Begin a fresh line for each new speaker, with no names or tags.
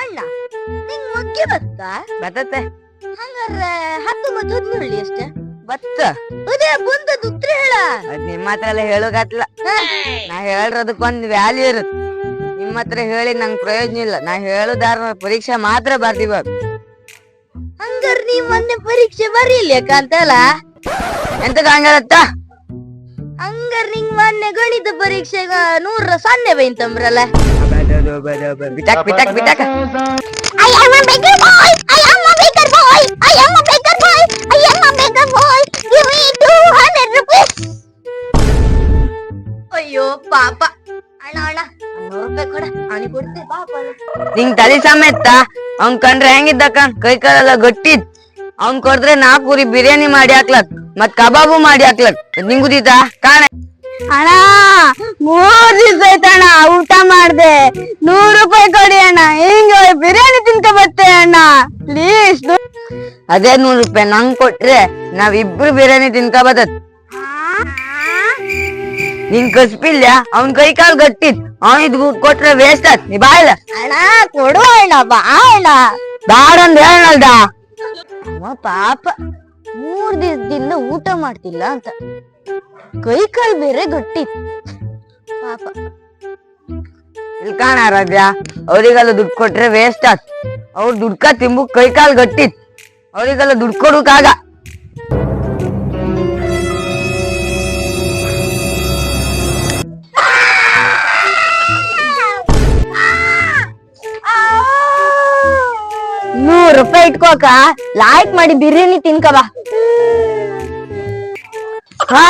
ಅಣ್ಣ ನಿಂಗ್ ಮಗ್ಗೆ ಬತ್ತ?
ಬರ್ತತೆ
ಹಂಗಾರೆ ಹತ್ತು ಮತ್ತು ಅಷ್ಟೇ.
ಬತ್ತ.
ಅದೇ ಬಂದದ್ದು ಉತ್ತರ ಹೇಳ.
ಅದ್ ನಿಮ್ಮ ಹತ್ರ ಎಲ್ಲ ಹೇಳೋಕಾತ್ಲ ನಾ ಹೇಳಿರೋದಕ್ಕೊಂದ್ ವ್ಯಾಲ್ಯೂ ಇರುತ್ತೆ ನಿಮ್ಮ ಹತ್ರ ಹೇಳಿ ನಂಗ್ ಪ್ರಯೋಜನ ಇಲ್ಲ. ನಾ ಹೇಳುದಾರ ಪರೀಕ್ಷೆ ಮಾತ್ರ ಬರ್ದಿವ.
ಹಂಗಾರೆ ನೀ ಮೊನ್ನೆ ಪರೀಕ್ಷೆ ಬರೀಲಿ ಅಂತಲ್ಲ?
ಎಂತ ಹಂಗಾರತ್ತ?
ಹಂಗಾರೆ ನಿಂಗ್ ಮೊನ್ನೆ ಗಣಿತ ಪರೀಕ್ಷೆಗ ನೂರ ಸೊನ್ನೆ ಬೈಂತಂಬ್ರಲ್ಲ
ಬಿಟಾಕ್ ಬಿಟಾಕ್ ಬಿಟಾಕ್
I am a bigger boy. I am a bigger boy. I am a bigger boy. I am a bigger boy. Give me 200 rupees. ಅಯ್ಯೋ ಪಾಪ ಅಣ್ಣ ಅಣ್ಣ ನೂರು ರೂಪಾಯಿ ಕೊಡ ಅವನಿಗೆ ಕೊಡ್ತೆ ಪಾಪ ಅಲ್ಲ.
ನಿಂಗ್ ತಲೆ ಸಮೇತ ಅವ್ನ್ ಕಂಡ್ರೆ ಹೆಂಗಿದ್ದಕ್ಕ ಕೈ ಕಾಲೆಲ್ಲ ಗಟ್ಟಿತ್ ಅವ್ನ್ ಕೊಡ್ದ್ರೆ ನಾಲ್ಕು ಕುರಿ ಬಿರಿಯಾನಿ ಮಾಡಿ ಹಾಕ್ಲಕ್ ಮತ್ ಕಬಾಬು ಮಾಡಿ ಹಾಕ್ಲಕ್. ನಿಂಗುದೀತ ಗುದೀತಾ ಕಾಣ.
ಅಣ್ಣ ಮೂರ್ ದಿವಸ ಆಯ್ತಣ್ಣ ಊಟ ಮಾಡ್ದೆ. ನೂರು ರೂಪಾಯಿ ಕೊಡಿ ಅಣ್ಣ. ಹಿಂಗ ಬಿರಿಯಾನಿ ತಿನ್ಕ ಬರ್ತೆ ಅಣ್ಣ. ಪ್ಲೀಸ್
ಅದೇ ನೂರು ರೂಪಾಯಿ ನಂಗ್ ಕೊಟ್ರೆ ನಾವ್ ಇಬ್ರು ಬಿರಿಯಾನಿ ತಿನ್ಕ ಬದತ್ ನಿನ್ ಕಸ್ಪಿಲ್ಲ ಅವ್ನ್ ಕೈ ಕಾಲ್ ಗಟ್ಟಿತ್. ಅವನಿದ್ ಇದ್ ಕೊಟ್ರೆ ವೇಸ್ಟ್ ಆತ್. ನೀ ಬಾಯ್ಲ
ಅಣ್ಣ ಕೊಡು ಅಣ್ಣ ಬಾ ಅಣ್ಣ.
ಬಾಡ ಅಂದ್ ಹೇಳಲ್ದ
ಪಾಪ. ಮೂರ್ ದಿನದಿಂದ ಊಟ ಮಾಡ್ತಿಲ್ಲ ಅಂತ. ಕೈ ಕಾಲ್ ಬೇರೆ ಗಟ್ಟಿ. ಪಾಪ.
ಕಾಣ ರಾಜ್ಯ ಅವ್ರಿಗೆಲ್ಲ ದುಡ್ಡು ಕೊಟ್ರೆ ವೇಸ್ಟ್ ಆತ್ ಅವ್ರು ದುಡ್ಕ ತಿಂಬು ಕೈ ಕಾಲ್ ಗಟ್ಟಿತ್ ಅವರಿಗೆಲ್ಲ ದುಡ್ಡು ಕೊಡೋಕಾಗ
ರೂಪಾಯಿ ಇಟ್ಕೋಕ ಲಾಯ್ಕ್ ಮಾಡಿ ಬಿರಿಯಾನಿ ತಿನ್ಕ ಬಾ.
ಹಾ.